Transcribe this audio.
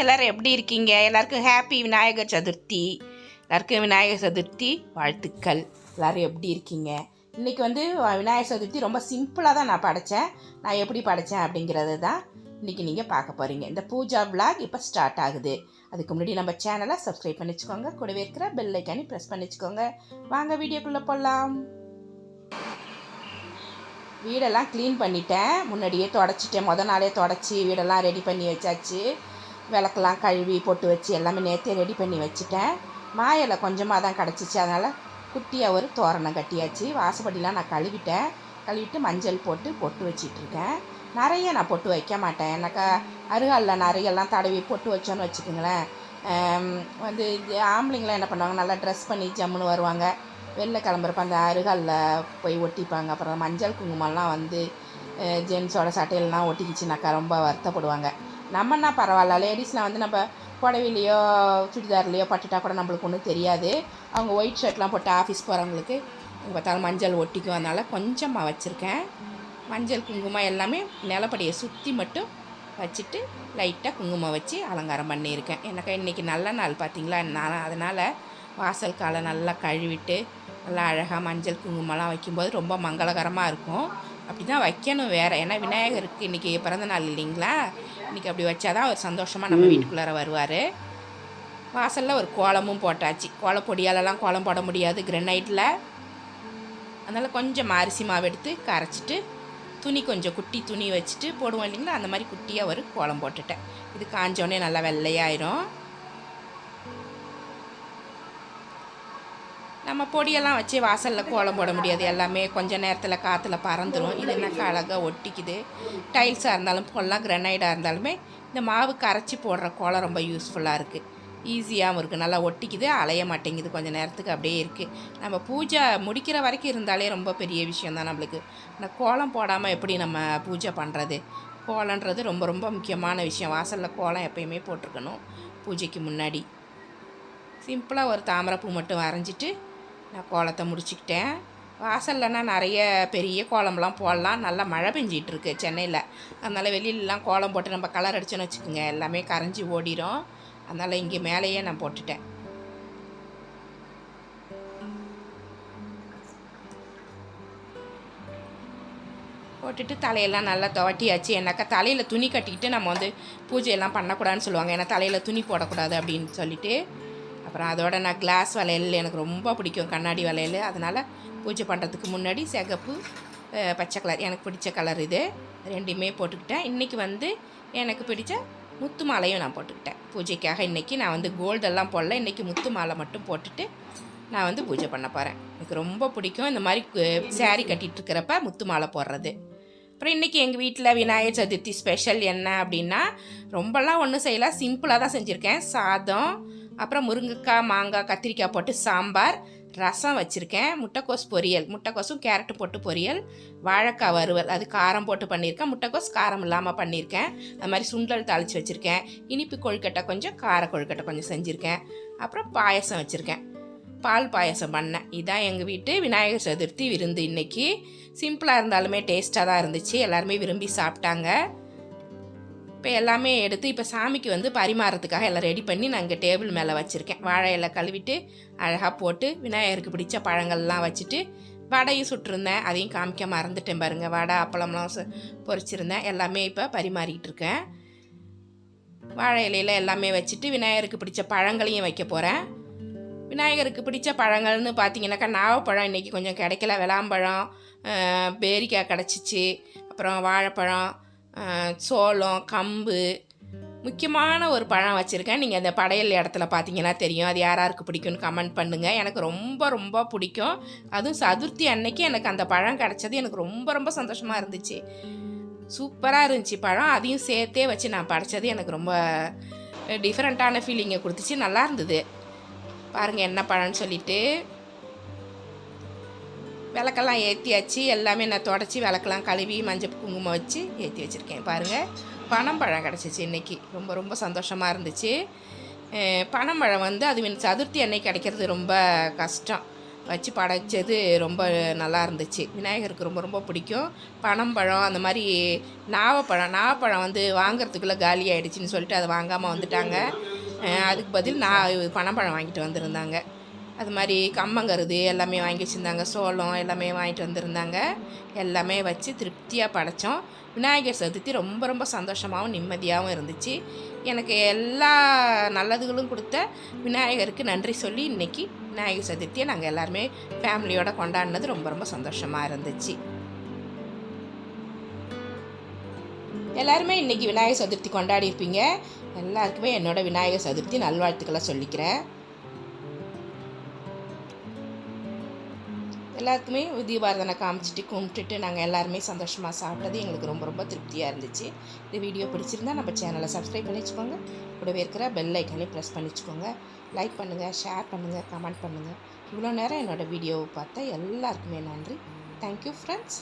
எல்லோரும் எப்படி இருக்கீங்க? எல்லாருக்கும் ஹாப்பி விநாயகர் சதுர்த்தி. எல்லாருக்கும் விநாயகர் சதுர்த்தி. வாழ்த்துக்கள். எல்லோரும் எப்படி இருக்கீங்க? இன்றைக்கி வந்து விநாயகர் சதுர்த்தி ரொம்ப சிம்பிளாக தான் நான் படைத்தேன் நான் எப்படி படைத்தேன் அப்படிங்கிறது தான் இன்றைக்கி நீங்கள் பார்க்க போகிறீங்க இந்த பூஜா விளாக் இப்போ ஸ்டார்ட் ஆகுது. அதுக்கு முன்னாடி நம்ம சேனலை சப்ஸ்கிரைப் பண்ணி வச்சுக்கோங்க கூடவே இருக்கிற பெல் ஐக்கானி ப்ரெஸ் பண்ணி வச்சுக்கோங்க வாங்க வீடியோக்குள்ளே போடலாம் வீடெல்லாம் க்ளீன் பண்ணிட்டேன். முன்னாடியே தொடச்சிட்டேன். மொதல் நாளே தொடச்சி வீடெல்லாம் ரெடி பண்ணி வச்சாச்சு. விளக்கெல்லாம் கழுவி பொட்டு வச்சு எல்லாமே நேற்றே ரெடி பண்ணி வச்சுட்டேன். மாயிலை கொஞ்சமாக தான் கிடச்சிச்சு. அதனால் குட்டியாக ஒரு தோரணம் கட்டியாச்சு. வாசப்படிலாம் நான் கழுவிட்டேன். கழுவிட்டு மஞ்சள் போட்டு பொட்டு வச்சிட்ருக்கேன். நிறைய நான் பொட்டு வைக்க மாட்டேன். எனக்கா அருகாலில் நிறையெல்லாம் தடவி பொட்டு வச்சோன்னு வச்சுக்கோங்களேன். வந்து இது ஆம்பளைங்களாம் என்ன பண்ணுவாங்க? நல்லா ட்ரெஸ் பண்ணி ஜம்முன்னு வருவாங்க. வெளில கிளம்புறப்ப அந்த அருகாலில் போய் ஒட்டிப்பாங்க. அப்புறம் மஞ்சள் குங்குமம்லாம் வந்து ஜென்ஸோட சட்டையிலலாம் ஒட்டிக்கிச்சுனாக்கா ரொம்ப வருத்தப்படுவாங்க. நம்மன்னா பரவாயில்ல. லேடிஸில் வந்து நம்ம புடவையிலையோ சுடிதார்லையோ பட்டுட்டா கூட நம்மளுக்கு ஒன்றும் தெரியாது. அவங்க ஒயிட் ஷர்ட்லாம் போட்டு ஆஃபீஸ் போகிறவங்களுக்கு எங்கே பார்த்தாலும் மஞ்சள் ஒட்டிக்கும் அதனால் கொஞ்சமாக வச்சுருக்கேன். மஞ்சள் குங்குமம் எல்லாமே நிலப்படியை சுற்றி மட்டும் வச்சுட்டு லைட்டாக குங்குமம் வச்சு அலங்காரம் பண்ணியிருக்கேன். எனக்கு இன்றைக்கி நல்ல நாள் பார்த்தீங்களா? நான் அதனால் வாசல் காலை நல்லா கழுவிட்டு நல்லா அழகாக மஞ்சள் குங்குமம்லாம் வைக்கும்போது ரொம்ப மங்களகரமாக இருக்கும். அப்படி தான் வைக்கணும் வேறு. ஏன்னா விநாயகருக்கு இன்றைக்கி பிறந்த நாள் இல்லைங்களா? இன்றைக்கி அப்படி வச்சாதான் அவர் சந்தோஷமாக நம்ம வீட்டுக்குள்ளார வருவார். வாசலில் ஒரு கோலமும் போட்டாச்சு. கோலப்பொடியாலலாம் கோலம் போட முடியாது கிரனைட்டில் அதனால் கொஞ்சம் அரிசி மாவு எடுத்து கரைச்சிட்டு துணி கொஞ்சம் குட்டி துணி வச்சுட்டு போடுவோம் இல்லைங்களா? அந்த மாதிரி குட்டியாக ஒரு கோலம் போட்டுட்டேன். இது காஞ்சோடனே நல்லா வெள்ளையாயிரும். நம்ம பொடியெல்லாம் வச்சு வாசலில் கோலம் போட முடியாது. எல்லாமே கொஞ்ச நேரத்தில் காற்றுல பறந்துடும் இது என்னக்கா அழகாக ஒட்டிக்குது. டைல்ஸாக இருந்தாலும் போடலாம் கிரனைடாக இருந்தாலுமே இந்த மாவு கரைச்சி போடுற கோலம் ரொம்ப யூஸ்ஃபுல்லாக இருக்குது ஈஸியாகவும் இருக்குது நல்லா ஒட்டிக்குது அலைய மாட்டேங்குது. கொஞ்சம் நேரத்துக்கு அப்படியே இருக்குது நம்ம பூஜை முடிக்கிற வரைக்கும் இருந்தாலே ரொம்ப பெரிய விஷயம் தான் நம்மளுக்கு. இந்த கோலம் போடாமல் எப்படி நம்ம பூஜை பண்ணுறது கோலன்றது ரொம்ப ரொம்ப முக்கியமான விஷயம். வாசலில் கோலம் எப்பயுமே போட்டிருக்கணும் பூஜைக்கு முன்னாடி. சிம்பிளாக ஒரு தாமரைப்பூ மட்டும் வரைஞ்சிட்டு நான் கோலத்தை முடிச்சுக்கிட்டேன். வாசல்லனா நிறைய பெரிய கோலம்லாம் போடலாம். நல்லா மழை பெஞ்சிட்டு இருக்கு சென்னையில். அதனால் வெளியிலலாம் கோலம் போட்டு நம்ம கலர் அடிச்சோன்னு வச்சுக்கோங்க. எல்லாமே கரைஞ்சி ஓடிரும். அதனால் இங்கே மேலேயே நான் போட்டுட்டேன். போட்டுட்டு தலையெல்லாம் நல்லா துவட்டியாச்சு. ஏன்னாக்கா தலையில் துணி கட்டிக்கிட்டு நம்ம வந்து பூஜையெல்லாம் பண்ணக்கூடாதுன்னு சொல்லுவாங்க. ஏன்னா தலையில் துணி போடக்கூடாது அப்படின்னு சொல்லிவிட்டு அப்புறம் அதோட நான் கிளாஸ் வளையல் எனக்கு ரொம்ப பிடிக்கும் கண்ணாடி வளையல். அதனால் பூஜை பண்ணுறதுக்கு முன்னாடி சிகப்பு பச்சை கலர் எனக்கு பிடிச்ச கலர் இது ரெண்டுமே போட்டுக்கிட்டேன். இன்றைக்கி வந்து எனக்கு பிடிச்ச முத்து மாலையும் நான் போட்டுக்கிட்டேன். பூஜைக்காக இன்றைக்கி நான் வந்து கோல்டெல்லாம் போடல இன்றைக்கி முத்து மாலை மட்டும் போட்டுட்டு நான் வந்து பூஜை பண்ண போகிறேன் எனக்கு ரொம்ப பிடிக்கும் இந்த மாதிரி சேரீ கட்டிகிட்டு இருக்கிறப்ப முத்து மாலை போடுறது. அப்புறம் இன்றைக்கி எங்கள் வீட்டில் விநாயகர் சதுர்த்தி ஸ்பெஷல் என்ன அப்படின்னா ரொம்பலாம் ஒன்றும் செய்யலாம் சிம்பிளாக தான் செஞ்சுருக்கேன். சாதம் அப்புறம் முருங்கைக்காய் மாங்காய் கத்திரிக்காய் போட்டு சாம்பார் ரசம் வச்சுருக்கேன். முட்டைக்கோஸ் பொரியல். முட்டைக்கோஸும் கேரட்டு போட்டு பொரியல். வாழைக்காய் வறுவல். அது காரம் போட்டு பண்ணியிருக்கேன். முட்டைக்கோஸ் காரம் இல்லாமல் பண்ணியிருக்கேன். அது மாதிரி சுண்டல் தாளித்து வச்சுருக்கேன். இனிப்பு கொழுக்கட்டை கொஞ்சம் கார கொழுக்கட்டை கொஞ்சம் செஞ்சுருக்கேன். அப்புறம் பாயசம் வச்சுருக்கேன். பால் பாயசம் பண்ணேன். இதான் எங்கள் வீட்டு விநாயகர் சதுர்த்தி விருந்து இன்னைக்கு. சிம்பிளாக இருந்தாலுமே டேஸ்ட்டாக தான் இருந்துச்சு. எல்லாருமே விரும்பி சாப்பிட்டாங்க. இப்போ எல்லாமே எடுத்து இப்போ சாமிக்கு வந்து பரிமாறத்துக்காக எல்லாம் ரெடி பண்ணி நான் இங்கே டேபிள் மேலே வச்சுருக்கேன். வாழை இலை கழுவிட்டு அழகாக போட்டு விநாயகருக்கு பிடிச்ச பழங்கள்லாம் வச்சுட்டு வடையும் சுட்டிருந்தேன். அதையும் காமிக்க மறந்துட்டேன் பாருங்கள் வடை அப்பளம்லாம் சு- எல்லாமே இப்போ பரிமாறிக்கிட்டு இருக்கேன். வாழை இலையில எல்லாமே வச்சுட்டு விநாயகருக்கு பிடிச்ச பழங்களையும் வைக்க போகிறேன் விநாயகருக்கு பிடிச்ச பழங்கள்னு பார்த்தீங்கன்னாக்கா நாவப்பழம் இன்றைக்கி கொஞ்சம் கிடைக்கல. விளாம்பழம் பேரிக்காய் கிடச்சிச்சு. அப்புறம் வாழைப்பழம் சோளம் கம்பு. முக்கியமான ஒரு பழம் வச்சுருக்கேன். நீங்கள் அந்த படையல் இடத்துல பார்த்தீங்கன்னா தெரியும். அது யார் யாருக்கு பிடிக்கும்னு கமெண்ட் பண்ணுங்கள் எனக்கு ரொம்ப ரொம்ப பிடிக்கும். அதுவும் சதுர்த்தி அன்னைக்கு எனக்கு அந்த பழம் கிடச்சது. எனக்கு ரொம்ப ரொம்ப சந்தோஷமாக இருந்துச்சு. சூப்பராக இருந்துச்சு பழம். அதையும் சேர்த்தே வச்சு நான் படைச்சது. எனக்கு ரொம்ப டிஃப்ரெண்ட்டான ஃபீலிங்கை கொடுத்துச்சு. நல்லா இருந்தது. பாருங்கள் என்ன பழம்னு சொல்லிவிட்டு விளக்கெல்லாம் ஏற்றியாச்சு எல்லாமே நான் தொடச்சி விளக்கெல்லாம் கழுவி மஞ்சள் குங்குமம் வச்சு ஏற்றி வச்சுருக்கேன். பாருங்கள் பனம்பழம் கிடச்சிச்சு இன்றைக்கி ரொம்ப ரொம்ப சந்தோஷமாக இருந்துச்சு. பனம்பழம் வந்து அது மீன் சதுர்த்தி அன்னைக்கு கிடைக்கிறது ரொம்ப கஷ்டம். வச்சு படைச்சது ரொம்ப நல்லா இருந்துச்சு. விநாயகருக்கு ரொம்ப ரொம்ப பிடிக்கும். பனம்பழம் அந்த மாதிரி நாவப்பழம் நாவப்பழம் வந்து வாங்குறதுக்குள்ளே காலி ஆகிடுச்சின்னு சொல்லிட்டு அதை வாங்காமல் வந்துட்டாங்க. அதுக்கு பதில் நான் பனம்பழம் வாங்கிட்டு வந்திருந்தாங்க. அது மாதிரி கம்மங்கருது எல்லாமே வாங்கி வச்சுருந்தாங்க. சோளம் எல்லாமே வாங்கிட்டு வந்திருந்தாங்க. எல்லாமே வச்சு திருப்தியாக படைச்சோம். விநாயகர் சதுர்த்தி ரொம்ப ரொம்ப சந்தோஷமாகவும் நிம்மதியாகவும் இருந்துச்சு. எனக்கு எல்லா நல்லதுகளும் கொடுத்த விநாயகருக்கு நன்றி சொல்லி இன்றைக்கி விநாயகர் சதுர்த்தியை நாங்கள் எல்லாருமே ஃபேமிலியோடு கொண்டாடினது ரொம்ப ரொம்ப சந்தோஷமாக இருந்துச்சு. எல்லாருமே இன்னைக்கு விநாயகர் சதுர்த்தி கொண்டாடி இருப்பீங்க எல்லாருக்குமே என்னோட விநாயகர் சதுர்த்தி நல்வாழ்த்துக்களை சொல்லிக்கிறேன். எல்லாருக்குமே தீபாரதனை காமிச்சிட்டு கும்பிட்டுட்டு நாங்கள் எல்லாருமே சந்தோஷமாக சாப்பிட்டது எங்களுக்கு ரொம்ப ரொம்ப திருப்தியாக இருந்துச்சு. இந்த வீடியோ பிடிச்சிருந்தா நம்ம சேனலை சப்ஸ்கிரைப் பண்ணி வச்சுக்கோங்க. கூடவே இருக்கிற பெல் ஐக்கனையும் ப்ரெஸ் பண்ணி வச்சுக்கோங்க. லைக் பண்ணுங்கள் ஷேர் பண்ணுங்கள் கமெண்ட் பண்ணுங்கள் இவ்வளோ நேரம் என்னோடய வீடியோவை பார்த்தா எல்லாருக்குமே நன்றி. Thank you friends